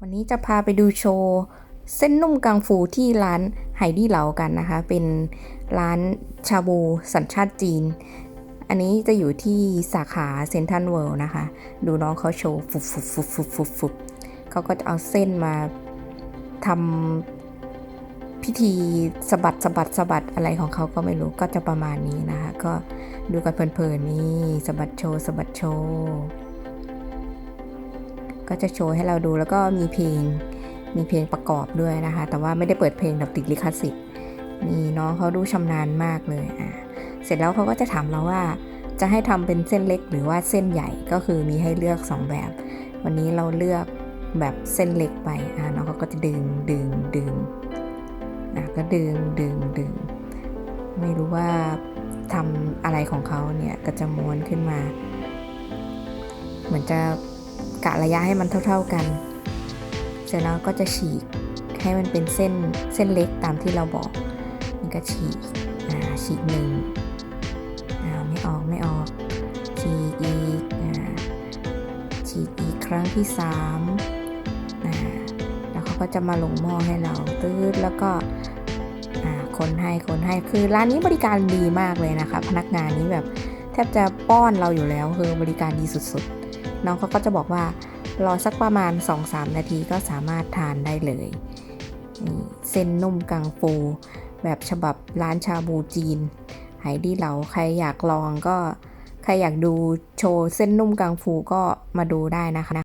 วันนี้จะพาไปดูโชว์เส้นนุ่มกังฟูที่ร้านไฮดี้เหลากันนะคะ เป็นร้านชาบูสัญชาติจีน อันนี้จะอยู่ที่สาขาเซนทันเวิลด์นะคะ ดูน้องเขาโชว์ฟุบฟุบฟุบฟุบฟุบฟุบเขาก็จะเอาเส้นมาทำพิธีสะบัดสะบัดสะบัดอะไรของเขาก็ไม่รู้ก็จะประมาณนี้นะคะ ก็ดูกันเพลินๆนี่สะบัดโชว์สะบัดโชว์ ก็จะโชว์ให้เราดูแล้วก็มีเพลง มีเพลงประกอบด้วยนะคะ แต่ว่าไม่ได้เปิดเพลงแบบติดลิขสิทธิ์นี่น้องเขาดูชำนาญมากเลยอะเสร็จแล้วเขาก็จะถามเราว่า จะให้ทำเป็นเส้นเล็กหรือว่าเส้นใหญ่ก็คือมีให้เลือก 2 แบบ วันนี้เราเลือกแบบเส้นเล็กไปอะน้องเขาก็จะดึงดึงดึงอะก็ดึงดึงดึงไม่รู้ว่าทำอะไรของเขาเนี่ยก็จะม้วนขึ้นมา เหมือนจะ กะระยะให้มันเท่า ๆกัน เสร็จแล้วก็จะฉีกให้มันเป็นเส้นเส้นเล็กตามที่เราบอกนี่ก็ฉีกอ่าฉีกหนึ่งอ่าไม่ออกไม่ออกฉีกอีกอ่าฉีกอีกครั้งที่สามอ่าแล้วเขาก็จะมาลงหม้อให้เราตืดแล้วก็อ่าคนให้คนให้คือร้านนี้บริการดีมากเลยนะคะ พนักงานนี้แบบแทบจะป้อนเราอยู่แล้วคือบริการดีสุดๆ น้องเขาก็จะบอกว่ารอสักประมาณ 2-3 นาทีก็สามารถทานได้เลยเส้นนุ่มกังฟู แบบฉบับร้านชาบูจีนไหดี้เหลาใครอยากลองก็ ใครอยากดูโชว์เส้นนุ่มกังฟูก็มาดูได้นะคะ